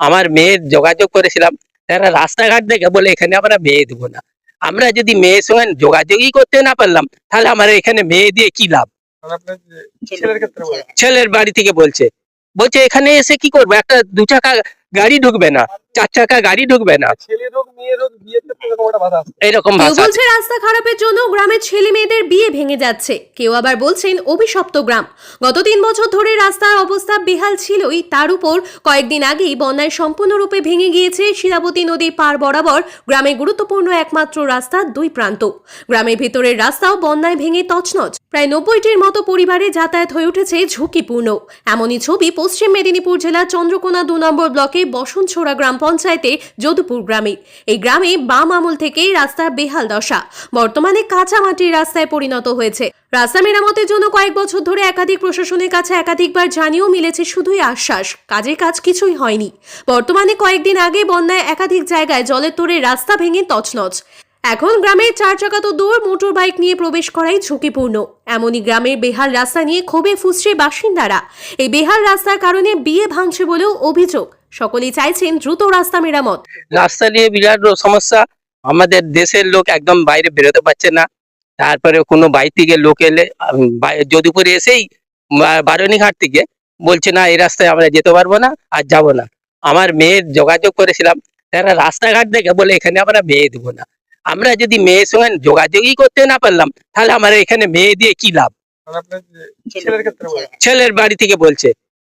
আমার মেয়ের যোগাযোগ করেছিলাম তারা রাস্তাঘাট দেখে বলে এখানে আমরা মেয়ে দেবো না। আমরা যদি মেয়ের সঙ্গে যোগাযোগই করতে না পারলাম তাহলে আমার এখানে মেয়ে দিয়ে কি লাভ? ছেলের বাড়ি থেকে বলছে। বলছে এখানে এসে কি করব? একটা দু চাকা গাড়ি ঢুকবে না। চার চাকা গাড়ি ঢুকবে না। এরকম বলছে রাস্তা খারাপের জন্য গ্রামের ছেলে মেয়েদের বিয়ে ভেঙে যাচ্ছে। কেউ আবার বলছেন অভিশপ্ত গ্রাম। গত তিন বছর ধরে রাস্তার অবস্থা বেহাল ছিলই। তার উপর কয়েকদিন আগেই বন্যায় সম্পূর্ণরূপে ভেঙে গিয়েছে শিলাবতী নদীর পার বরাবর গ্রামের গুরুত্বপূর্ণ একমাত্র রাস্তা দুই প্রান্ত। গ্রামের ভেতরের রাস্তাও বন্যায় ভেঙে তছনছ। প্রায় নব্বইটির মতো পরিবারে যাতায়াত হয়ে উঠেছে ঝুঁকিপূর্ণ। এমনই ছবি পশ্চিম মেদিনীপুর জেলার চন্দ্রকোনা দু নম্বর ব্লকে বসনছোড়া গ্রাম পঞ্চায়েতে যদুপুর গ্রামে। এই গ্রামে বাম আমল থেকেই রাস্তার বেহাল দশা। বর্তমানে কাঁচা মাটির রাস্তায় পরিণত হয়েছে। রাস্তা মেরামতের জন্য কয়েক বছর ধরে একাধিক প্রশাসনের কাছে একাধিকবার জানিয়েও মিলেছে শুধুই আশ্বাস। কাজের কাজ কিছুই হয়নি। বর্তমানে কয়েকদিন আগে বন্যায় একাধিক জায়গায় জলের তোরে রাস্তা ভেঙে তছনছ। এখন গ্রামে চার চাকা তো দূর, মোটর বাইক নিয়ে প্রবেশ করাই ঝুঁকিপূর্ণ। এমনই গ্রামের বেহাল রাস্তা নিয়ে ক্ষোভে ফুসছে বাসিন্দারা। এই বেহাল রাস্তার কারণে বিয়ে ভাঙছে বলেও অভিযোগ। সকলেই চাইছেন দ্রুত রাস্তা মেরামত। রাস্তা নিয়ে বিরাট সমস্যা। আমাদের দেশের লোক একদম বাইরে বেরোতে পারছে না। তারপরে কোনো বাইরে থেকে লোক এলে যদুপুরে এসেই বারণীঘাট থেকে বলছে না এই রাস্তায় আমরা যেতে পারব না আর যাব না। আমার মেয়ের যোগাযোগ করেছিলাম তারা রাস্তাঘাট দেখে বলে এখানে আমরা মেয়ে দেবো না। আমরা যদি মেয়ের সঙ্গে যোগাযোগই করতে না পারলাম তাহলে আমার এখানে মেয়ে দিয়ে কি লাভ? ছেলের বাড়ি থেকে বলছে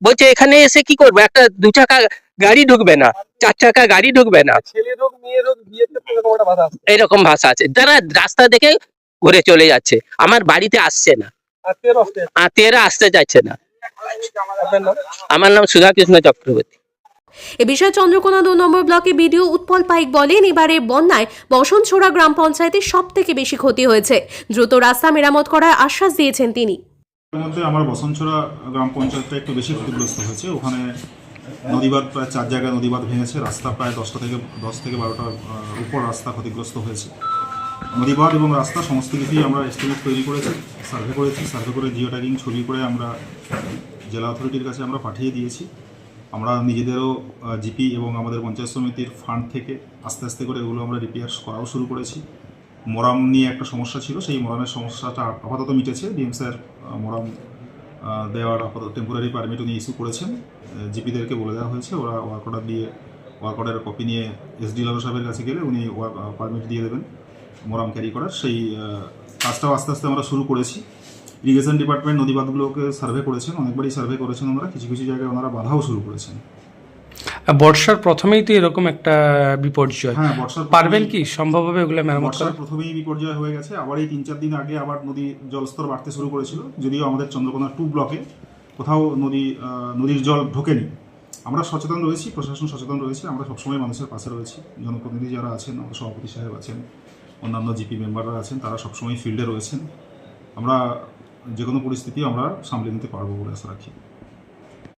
বলছে এখানে এসে কি করব? একটা দু চাকা গাড়ি ঢুকবে না চার চাকা গাড়ি ঢুকবে না। এরকম ভাষা আছে। যারা রাস্তা দেখে ঘুরে চলে যাচ্ছে। আমার বাড়িতে আসছে না। আত্মীয় আত্মীয়রা আসতে চাইছে না। নাম? আমার নাম সুধাকৃষ্ণ চক্রবর্তী। এ বিষয়ে চন্দ্রকোনা দু নম্বর ব্লকে বিডিও উৎপল পাইক বলেন এবারে বন্যায় বসনছোড়া গ্রাম পঞ্চায়েতে সব থেকে বেশি ক্ষতি হয়েছে। দ্রুত রাস্তা মেরামত করার আশ্বাস দিয়েছেন তিনি। মধ্যে আমার বসনছড়া গ্রাম পঞ্চায়েতটা একটু বেশি ক্ষতিগ্রস্ত হয়েছে। ওখানে নদীবাদ প্রায় চার জায়গায় নদীবাদ ভেঙেছে। রাস্তা প্রায় দশটা থেকে, দশ থেকে বারোটার উপর রাস্তা ক্ষতিগ্রস্ত হয়েছে। নদীবাদ এবং রাস্তা সমস্ত কিছুই আমরা এস্টিমেট তৈরি করেছি সার্ভে করেছি। সার্ভে করে জিও ট্যাগিং ছবি করে আমরা জেলা অথরিটির কাছে আমরা পাঠিয়ে দিয়েছি। আমরা নিজেদেরও জিপি এবং আমাদের পঞ্চায়েত সমিতির ফান্ড থেকে আস্তে আস্তে করে এগুলো আমরা রিপেয়ার করাও শুরু করেছি। মরাম নিয়ে একটা সমস্যা ছিল, সেই মরামের সমস্যাটা আপাতত মিটেছে। ডিএম স্যার দেওয়ার আপাতত টেম্পোরারি পারমিট উনি ইস্যু করেছেন। জিপিদেরকে বলে দেওয়া হয়েছে, ওরা ওয়ার্ক অর্ডার দিয়ে ওয়ার্ক অর্ডারের কপি নিয়ে এসডি লালু সাহেবের কাছে গেলে উনি ওয়ার্ক পারমিট দিয়ে দেবেন মোরাম ক্যারি করার। সেই কাজটাও আস্তে আস্তে আমরা শুরু করেছি। ইরিগেশন ডিপার্টমেন্ট নদীবাদগুলোকে সার্ভে করেছেন, অনেকবারই সার্ভে করেছেন ওনারা, কিছু কিছু জায়গায় ওনারা বাধাও শুরু করেছেন। বর্ষার প্রথমেই তো এরকম একটা বিপর্যয়। হ্যাঁ বর্ষার পারবেন কি? সম্ভব হবে এগুলো মেরামত করা? বর্ষার প্রথমেই বিপর্যয় হয়ে গেছে। আবার এই তিন চার দিন আগে আবার নদী জলস্তর বাড়তে শুরু করেছিল। যদিও আমাদের চন্দ্রকোনা টু ব্লকে কোথাও নদী নদীর জল ঢোকেনি। আমরা সচেতন রয়েছি প্রশাসন সচেতন রয়েছে। আমরা সবসময় মানুষের পাশে রয়েছি। জনপ্রতিনিধি যারা আছেন আমাদের সভাপতি সাহেব আছেন অন্যান্য জিপি মেম্বাররা আছেন তারা সবসময় ফিল্ডে রয়েছেন। আমরা যে কোনো পরিস্থিতি আমরা সামলে নিতে পারব বলে আশা রাখি।